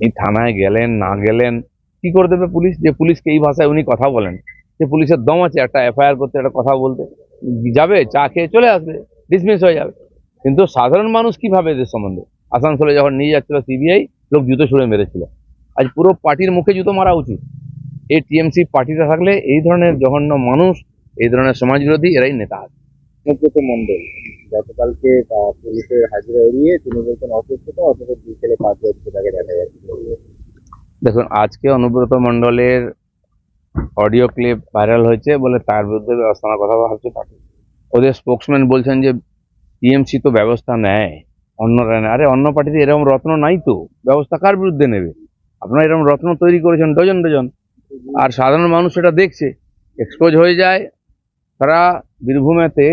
এই থানায় গেলেন, না গেলেন, কি করে দেবে পুলিশ? যে পুলিশকে এই ভাষায় উনি কথা বলেন। যে পুলিশের দম আছে, একটা এফআইআর করতে, একটা কথা বলতে। যাবে, চা খেয়ে চলে আসবে ডিসমিস হয়ে যাবে। কিন্তু সাধারণ মানুষ কি ভাবে এদের সম্বন্ধে? আসানসোলে যখন নিয়ে যাচ্ছিল সিবিআই, লোক জুতো ছুঁড়ে মেরেছিল। আজ পুরো পার্টির মুখে জুতো মারা উচিত। এই টিএমসি পার্টিতে থাকলে এই ধরনের জঘন্য মানুষ, এই ধরনের সমাজ বিরোধী এরাই নেতা আছে। মন্ডল গতকালকে পুলিশের হাজিরা এড়িয়ে তিনি বলছেন অসুস্থতা অথচ দুই ছেলে পাঁচ যাচ্ছে তাকে দেখা যাচ্ছে। দেখুন, আজকে অনুব্রত মণ্ডলের অডিও ক্লিপ ভাইরাল হয়েছে বলে তার বিরুদ্ধে ব্যবস্থা নেওয়ার কথা ভাবছে পার্টি ওদের স্পোক্সম্যান বলছেন যে টিএমসি তো ব্যবস্থা নেয়, অন্যরা নেয়। আরে, অন্য পার্টিতে এরকম রত্ন নাই তো। ব্যবস্থা কার বিরুদ্ধে নেবে? আপনারা এরকম রত্ন তৈরি করেছেন ডজন ডজন। আর সাধারণ মানুষ সেটা দেখছে। এক্সপোজ হয়ে যায়। তারা বীরভূমেতে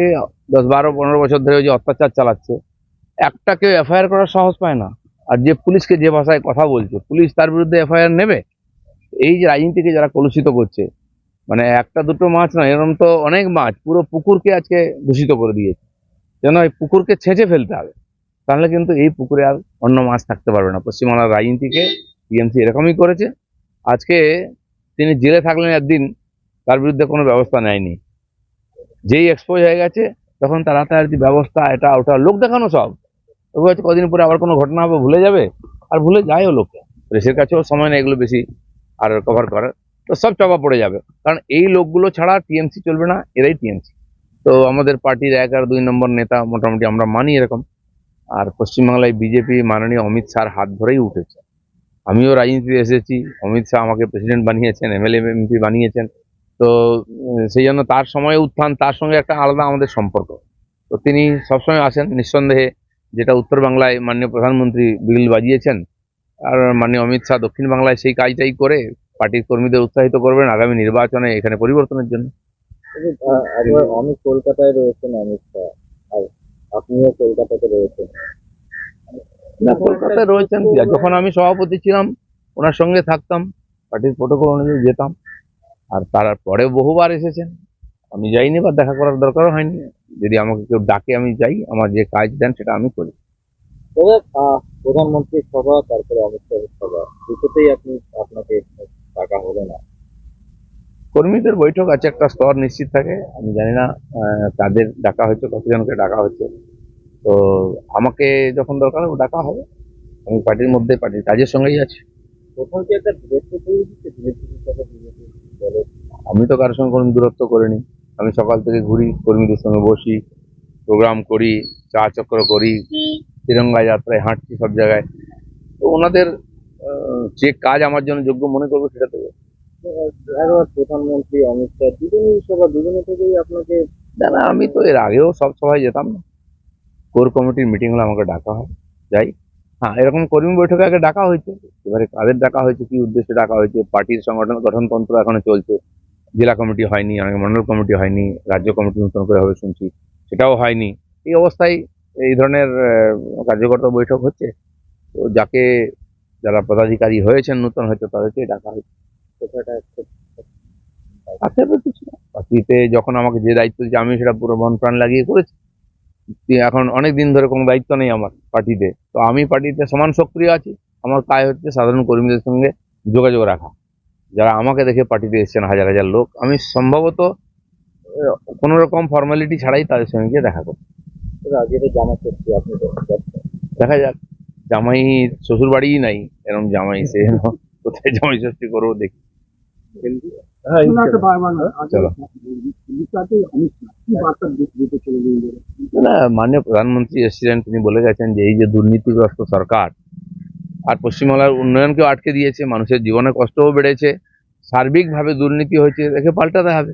দশ বারো পনেরো বছর ধরে ওই যে অত্যাচার চালাচ্ছে। একটা কেউ এফআইআর করার সাহস পায় না। আর যে পুলিশকে যে ভাষায় কথা বলছে, পুলিশ তার বিরুদ্ধে এফআইআর নেবে? এই যে রাজনীতিকে যারা কলুষিত করছে মানে একটা দুটো মাছ না এরকম তো অনেক মাছ, পুরো পুকুরকে আজকে দূষিত করে দিয়েছে। যেন এই পুকুরকে ছেঁচে ফেলতে হবে। তাহলে কিন্তু এই পুকুরে আর অন্য মাছ থাকতে পারবে না। পশ্চিমবাংলার রাজনীতিকে টিএমসি এরকমই করেছে। আজকে তিনি জেলে থাকলেন একদিন, তার বিরুদ্ধে কোনো ব্যবস্থা নেয়নি। যেই এক্সপোজ হয়ে গেছে তখন হাতাহাতি ব্যবস্থা, এটা, ওটা, লোক দেখানো সব। তবু হয়তো কদিন পরে আবার কোনো ঘটনা হবে, ভুলে যাবে। আর ভুলে যায়ও লোকে প্রেসের কাছেও সময় নেই এগুলো বেশি, আর কভার করার। তো সব চাপা পড়ে যাবে। কারণ এই লোকগুলো ছাড়া টিএমসি চলবে না, এরাই টিএমসি। তো আমাদের পার্টির এক আর দুই নম্বর নেতা, মোটামুটি আমরা মানি এরকম। আর পশ্চিমবাংলায় বিজেপি মাননীয় অমিত শাহর হাত ধরেই উঠেছে। আমিও রাজনীতিতে এসেছি। অমিত শাহ আমাকে প্রেসিডেন্ট বানিয়েছেন এমএলএ এমপি বানিয়েছেন। তো সেই জন্য তার সময় উত্থান তার সঙ্গে একটা আলাদা আমাদের সম্পর্ক। তো তিনি সবসময় আসেন নিঃসন্দেহে যেটা উত্তর বাংলায় মাননীয় প্রধানমন্ত্রী বিল বাজিয়েছেন আর মাননীয় অমিত শাহ দক্ষিণ বাংলায় সেই কাজটাই করে পার্টির কর্মীদের উৎসাহিত করবেন আগামী নির্বাচনে এখানে পরিবর্তনের জন্য। অমিত কলকাতায় রয়েছেন অমিত শাহ আর আপনিও কলকাতাতে রয়েছেন। না কলকাতায় রয়েছেন যখন আমি সভাপতি ছিলাম ওনার সঙ্গে থাকতাম পার্টির প্রোটোকল অনুযায়ী যেতাম। আর তারপরে বহুবার এসেছেন। আমি যাইনি বা দেখা করার দরকারও হয়নি। যদি আমাকে কেউ ডাকে আমি যাই আমার যে কাজ দেন সেটা আমি করি। তবে প্রধানমন্ত্রীর সভা তারপরে অমিত শাহের সভা দুটোতেই আপনি আপনাকে টাকা হবে না। কর্মীদের বৈঠক আছে একটা স্তর নিশ্চিত থাকে। আমি জানি না তাদের ডাকা হয়েছে কতজনকে ডাকা হচ্ছে তো আমাকে যখন দরকার হবে ডাকা হবে। আমি পার্টির মধ্যে পার্টির কাজের সঙ্গেই আছি। কোথাও কি একটা তৈরি আমি তো কারোর সঙ্গে কোনো দূরত্ব করিনি। আমি সকাল থেকে ঘুরি কর্মীদের সঙ্গে বসি প্রোগ্রাম করি চা চক্র করি তিরঙ্গা যাত্রায় হাঁটছি সব জায়গায়। তো ওনাদের যে কাজ আমার জন্য যোগ্য মনে করব সেটা তো প্রধানমন্ত্রী অমিত শাহ দুজনেই সভা দুজনে থেকেই আপনাকে না না আমি তো এর আগেও সব সভায় যেতাম না। কোর কমিটির মিটিং হলে আমাকে ডাকা হয় যাই। হ্যাঁ এরকম কর্মী বৈঠকে আগে ডাকা হয়েছে। এবারে কাদের ডাকা হয়েছে কি উদ্দেশ্যে ডাকা হয়েছে পার্টির সংগঠন গঠনতন্ত্র এখনও চলছে। জেলা কমিটি হয়নি অনেক মন্ডল কমিটি হয়নি রাজ্য কমিটি নতুন করে হবে শুনছি সেটাও হয়নি। এই অবস্থায় এই ধরনের কার্যকর্তা বৈঠক হচ্ছে। তো যাকে যারা পদাধিকারী হয়েছেন নতুন হয়তো তাদেরকে ডাকা হয়েছে। আক্ষেপের কিছু না। পার্টিতে যখন আমাকে যে দায়িত্ব দিচ্ছে আমি সেটা পুরো মন প্রাণ লাগিয়ে করেছি। এখন অনেক দিন ধরে কোনো দায়িত্ব নেই আমার পার্টিতে। তো আমি পার্টিতে সমান সক্রিয় আছি আমার কাজ হচ্ছে সাধারণ কর্মীদের সঙ্গে যোগাযোগ রাখা। যারা আমাকে দেখে পার্টিতে এসেছেন হাজার হাজার লোক আমি সম্ভবত কোনো রকম ফর্মালিটি ছাড়াই তাদের সঙ্গে গিয়ে দেখা করব। যাচ্ছেন। দেখা যাক। জামাই শ্বশুর বাড়িই নাই এরকম জামাই সে কোথায় জামাই ষষ্ঠী করব দেখি। চলো। না, মাননীয় প্রধানমন্ত্রী এসেছিলেন, তিনি বলে গেছেন যে এই যে দুর্নীতিগ্রস্ত সরকার, আর পশ্চিমবাংলার উন্নয়নকেও আটকে দিয়েছে, মানুষের জীবনে কষ্টও বেড়েছে, সার্বিকভাবে দুর্নীতি হয়েছে, দেখে পাল্টাতে হবে।